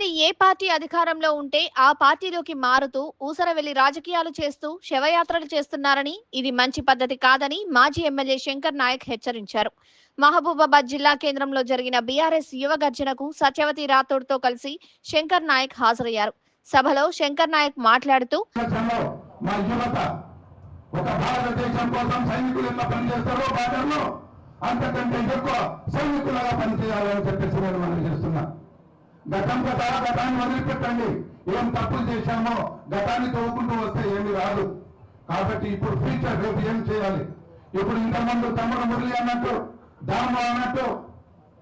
కొంతమంది ఏ పార్టీ అధికారంలో ఉంటే ఆ పార్టీలోకి మారుతూ ఊసరవెల్లి రాజకీయాలు చేస్తూ శవయాత్రలు చేస్తున్నారని ఇది మంచి పద్ధతి కాదని మాజీ ఎమ్మెల్యే శంకర్ నాయక్ హెచ్చరించారు. మహబూబాబాద్ జిల్లా కేంద్రంలో జరిగిన బీఆర్ఎస్ యువ గర్జనకు సత్యవతి రాథోడ్తో కలిసి శంకర్ నాయక్ హాజరయ్యారు. సభలో శంకర్ నాయక్ మాట్లాడుతూ ఒక భారతదేశం కోసం సైనికులు పనిచేస్తారో బార్డర్లో అంతకంటే ఎక్కువ సైనికులుగా పనిచేయాలని చెప్పేసి నేను మనం చేస్తున్నా. గతం గత గతాన్ని వదిలిపెట్టండి. ఏం తప్పులు చేశామో గతాన్ని తవ్వుకుంటూ వస్తే ఏమి రాదు. కాబట్టి ఇప్పుడు ఫ్యూచర్ రేపు ఏం చేయాలి? ఇప్పుడు ఇంతకుముందు తమ్ముడు మురళి అన్నట్టు దాము అన్నట్టు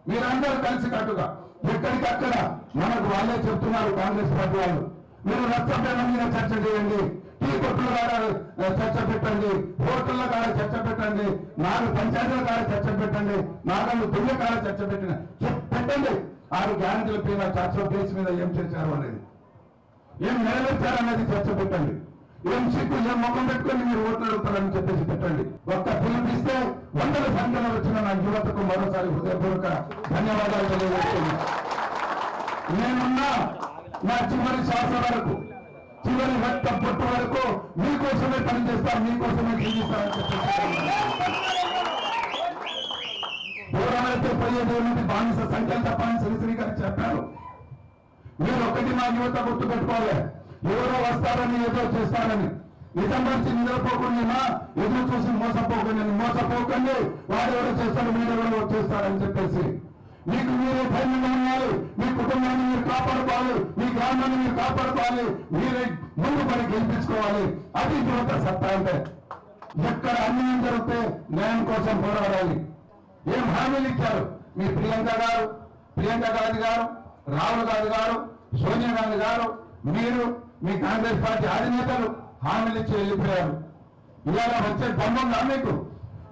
మీరందరూ కలిసి కట్టుగా ఎక్కడికక్కడ మనకు వాళ్ళే చెప్తున్నారు కాంగ్రెస్ పార్టీ వాళ్ళు. మీరు నచ్చబెట్టిన మీద చర్చ చేయండి. టీ కొట్టుల కాడ చర్చ పెట్టండి. హోటళ్ళ కాడ చర్చ పెట్టండి. నాలుగు పంచాయతీల కాడ చర్చ పెట్టండి. నాలుగు దుర్గ కాడ చర్చ పెట్టిన పెట్టండి ఆరు గ్యారంటీల పైన చర్చ బేస్ మీద ఏం చేశారు అనేది? ఏం నెరవేర్చారనేది చర్చ పెట్టండి. ఏం సిక్కు ఏం ముఖం పెట్టుకొని మీరు ఓట్లు అడుగుతారని చెప్పేసి పెట్టండి. ఒక్క పిలిపిస్తే వందల సంఖ్యలో వచ్చిన నా యువతకు మరోసారి హృదయపూర్వక ధన్యవాదాలు తెలియజేస్తున్నా నేనున్నా నా చివరి శ్వాస వరకు చివరి రక్త పొట్టు వరకు మీకోసమే పనిచేస్తాను మీకోసమే జీవిస్తానని చెప్పేసి దూరమైతే పదిహేను ఏమిటి బానిస సంకల్ప తప్పని శ్రీశ్రీ గారు చెప్పారు. మీరు ఒకటి మా యువత గుర్తు పెట్టుకోవాలి. ఎవరో వస్తారని ఏదో చేస్తారని. నిజం నుంచి నిద్రపోకుండా ఎదురు చూసి మోసపోకండి. మోసపోకండి. వాడు ఎవరో చేస్తారు మీరు ఎవరో చేస్తారని చెప్పేసి. మీకు మీరే ధైర్యంగా ఉండాలి. మీ కుటుంబాన్ని మీరు కాపాడుకోవాలి. మీ గ్రామాన్ని మీరు కాపాడుకోవాలి. మీరే ముందు పని గెలిపించుకోవాలి. అది యువత సత్తా అంటే. ఎక్కడ అన్యాయం జరిగితే న్యాయం కోసం పోరాడాలి. ఏం హామీలు ఇచ్చారు? మీ ప్రియాంక గారు ప్రియాంక గాంధీ గారు రాహుల్ గాంధీ గారు సోనియా గాంధీ గారు మీరు మీ కాంగ్రెస్ పార్టీ అధినేతలు హామీలు ఇచ్చి వెళ్ళిపోయారు. ఇవాళ వచ్చే దమ్ముందా మీకు?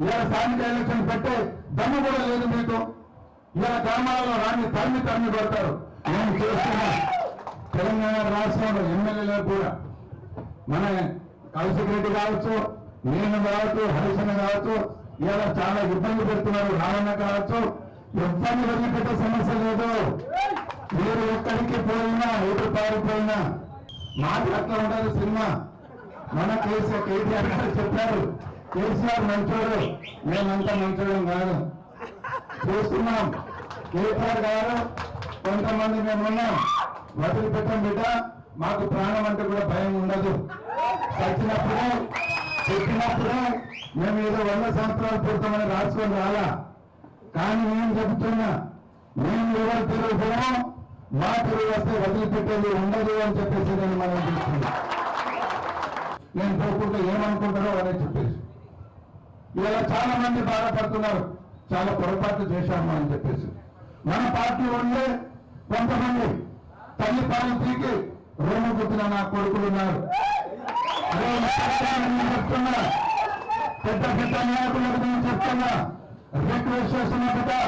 ఇవాళ స్థానిక ఎలక్షన్ పెట్టే దమ్ము కూడా లేదు మీకు. ఇవాళ గ్రామాలలో రాని తరిమి తరిమి పడతారు నేను చేస్తున్నా తెలంగాణ రాష్ట్రంలో ఎమ్మెల్యేలు కూడా మన కౌశిక్ రెడ్డి కావచ్చు నేను కావచ్చు హరిశన్న కావచ్చు ఇలా చాలా ఇబ్బంది పెడుతున్నారు రావణ కావచ్చు. ఇబ్బంది వదిలిపెట్టే సమస్య లేదు. మీరు ఎక్కడికి పోయినా ఎటు పారిపోయినా. మాది అట్లా ఉండదు సినిమా. మన కేసీఆర్ కేటీఆర్ గారు చెప్పారు. కేసీఆర్ మంచోడు మేమంతా మంచోడం కాదు. చూస్తున్నాం. కేటీఆర్ గారు కొంతమంది మేమున్నాం. వదిలిపెట్టం బిడ్డ మాకు ప్రాణం అంటే కూడా భయం ఉండదు. చచ్చినప్పుడే చెప్పినప్పుడే మేము ఏదో వంద సంవత్సరాలు పుడతామని రాసుకొని రాలా. కానీ నేను చెబుతున్నా మేము ఎవరు తిరుగుతామో మా తిరుగు వస్తే వదిలిపెట్టేది ఉండదు అని చెప్పేసి నేను మనం చూస్తున్నాం నేను పోకుండా ఏమనుకుంటారో అని చెప్పేసి ఇలా చాలా మంది బాధపడుతున్నారు చాలా పొరపాటు చేశాము అని చెప్పేసి. మన పార్టీ ఉండే కొంతమంది తల్లి పాలు పీకి రొమ్ము పుట్టిన నా కొడుకులు ఉన్నారు. చెప్తున్నా పెద్ద పెద్ద నాయకులకు నేను చెప్తున్నా రిక్వెస్ట్ చేస్తున్నా కదా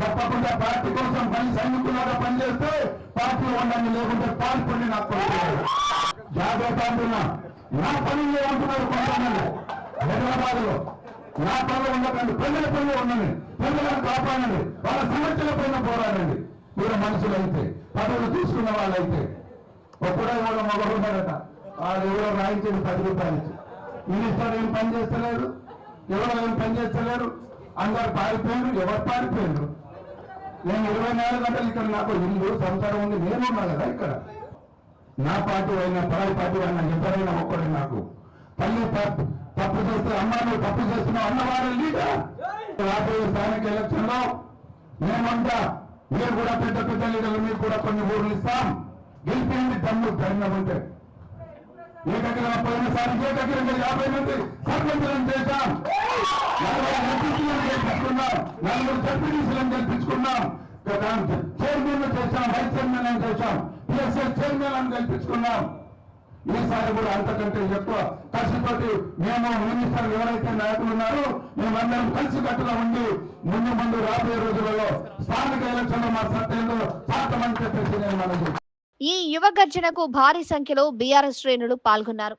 తప్పకుండా పార్టీ కోసం పని సైనికులాగా పనిచేస్తే పార్టీ ఉండండి లేకుంటే పాల్పండి నాకు జాగ్రత్త అంటున్నా నా పని ఏమంటున్నారు కొంతమంది హైదరాబాద్లో నా పనులు ఉండకండి ప్రజల పనులు ఉండండి ప్రజలను కాపాడండి వాళ్ళ సమస్యల పైన పోరాడండి మీరు మనుషులు అయితే పదవులు తీసుకున్న వాళ్ళైతే ఒక్కడే ఎవరో మొగలు ఉన్నారట ఎవరో రాయించేది పది రూపాయలు మినిస్టర్ ఏం పని చేస్తలేరు? ఎవరో ఏం పని చేస్తలేరు? అందరు పారిపోయారు ఎవరు పారిపోయారు నేను ఇరవై నాలుగు గంటలు ఇక్కడ నాకు ఇల్లు సంసారం ఉంది నేను ఉన్నా కదా ఇక్కడ? నా పార్టీ అయినా పరాయి పార్టీ అయినా ఎవరైనా ఒక్కడే నాకు. తల్లి తప్పు తప్పు చేస్తే అమ్మ నువ్వు తప్పు చేస్తున్నావు అన్నవారు లీడర్ రాబోయే స్థానిక ఎలక్షన్లో మేమంతా మీరు కూడా పెద్ద పెద్ద లీడర్లు మీరు కూడా కొన్ని ఊర్లు ఇస్తాం. గెలిపింది తమ్ముడు ధైర్యం ఉంటే. ఏకగ్రహ పోయినసారి ఏకగ్రహంగా యాభై మంది సర్పంచులను చేశాం. నలభై ఎంపీసీలను గెలిపించుకున్నాం. నలుగురు జడ్పీటీసీలను గెలిపించుకున్నాం. చైర్మన్ చేశాం వైస్ చైర్మన్ చేశాం పిఎస్ఎల్ చైర్మన్ అని గెలిపించుకున్నాం. ఈసారి కూడా అంతకంటే ఎక్కువ కసితోటి మేము మినిస్టర్ ఎవరైతే నాయకులు ఉన్నారో మేమందరం కలిసి కట్టుగా ఉండి ముందు ముందు రాబోయే రోజులలో స్థానిక ఎలక్షన్లో మా సత్యంలో చాటమని చెప్పేసి నేను మనకి ఈ యువ గర్జనకు భారీ సంఖ్యలో బీఆర్ఎస్ శ్రేణులు పాల్గొన్నారు.